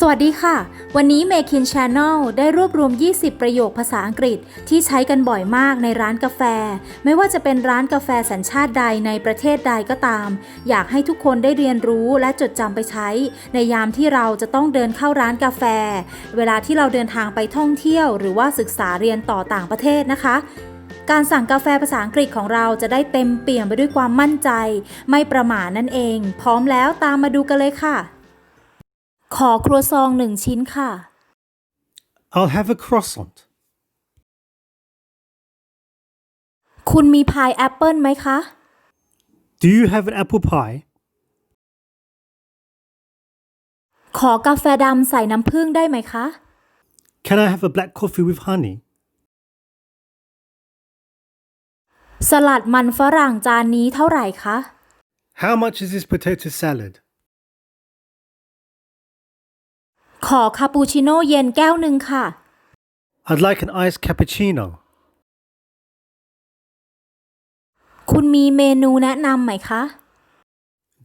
สวัสดีค่ะ วันนี้ Makin Channel ได้รวบรวม 20 ประโยคภาษาอังกฤษที่ใช้กันบ่อยมากในร้านกาแฟ ไม่ว่าจะเป็นร้านกาแฟสัญชาติใดในประเทศใดก็ตาม อยากให้ทุกคนได้เรียนรู้และจดจำไปใช้ ในยามที่เราจะต้องเดินเข้าร้านกาแฟ เวลาที่เราเดินทางไปท่องเที่ยว หรือว่าศึกษาเรียนต่อต่างประเทศนะคะการสั่งกาแฟภาษาอังกฤษของเราจะได้เต็มเปี่ยมไปด้วยความมั่นใจ ไม่ประหม่านั่นเอง พร้อมแล้วตามมาดูกันเลยค่ะ ขอครัวซองหนึ่งชิ้นค่ะ I'll have a croissant. คุณมีพายแอปเปิลไหมคะ Do you have an apple pie? ขอกาแฟดำใส่น้ำผึ้งได้ไหมคะ Can I have a black coffee with honey? สลัดมันฝรั่งจานนี้เท่าไหร่คะ How much is this potato salad? ขอคาปูชิโน่เย็นแก้วหนึ่งค่ะ I'd like an iced cappuccino. คุณมีเมนูแนะนำไหมคะ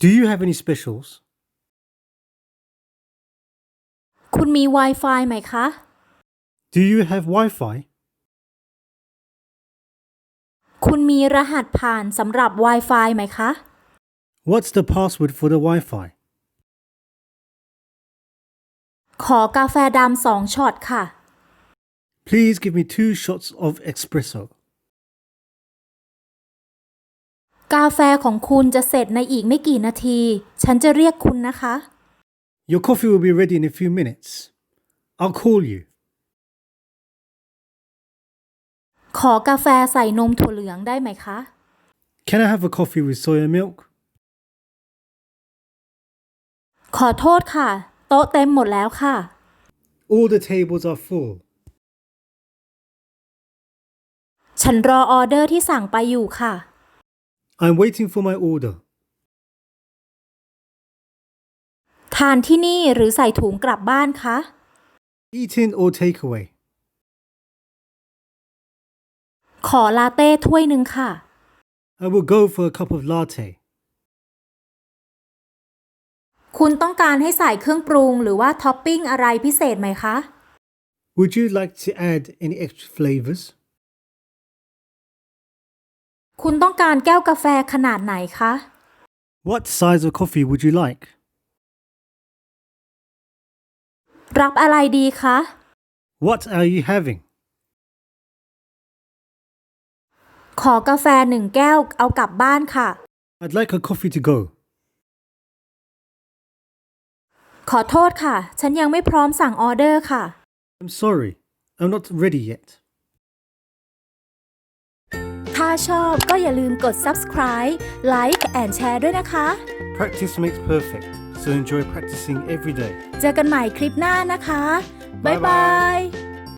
Do you have any specials? คุณมี Wi-Fi ไหมคะ Do you have Wi Fi? คุณมีรหัสผ่านสำหรับ Wi-Fi ไหมคะ What's the password for the Wi ขอกาแฟดำสองช็อตค่ะ Please give me two shots of espresso. กาแฟของคุณจะเสร็จในอีกไม่กี่นาที ฉันจะเรียกคุณนะคะ Your coffee will be ready in a few minutes. I'll call you. ขอกาแฟใส่นมถั่วเหลืองได้ไหมคะ Can I have a coffee with soya milk? ขอโทษค่ะ โต๊ะเต็มหมดแล้วค่ะ All the tables are full. ฉันรอออเดอร์ที่สั่งไปอยู่ค่ะ I'm waiting for my order. ทานที่นี่หรือใส่ถุงกลับบ้านคะ Eat in or take away? ขอลาเต้ถ้วยหนึ่งค่ะ I will go for a cup of latte. คุณต้องการให้ใส่เครื่องปรุงหรือว่าท็อปปิ้งอะไรพิเศษไหมคะ Would you like to add any extra flavors? คุณต้องการแก้วกาแฟขนาดไหนคะ What size of coffee would you like? รับอะไรดีคะ What are you having? ขอกาแฟหนึ่งแก้วเอากลับบ้านค่ะ I'd like a coffee to go. ขอโทษค่ะ ฉันยังไม่พร้อมสั่งออเดอร์ค่ะ I'm sorry, I'm not ready yet. ถ้าชอบก็อย่าลืมกด subscribe like and share ด้วยนะคะ Practice makes perfect, so enjoy practicing every day. เจอกันใหม่คลิปหน้านะคะ บ๊ายบาย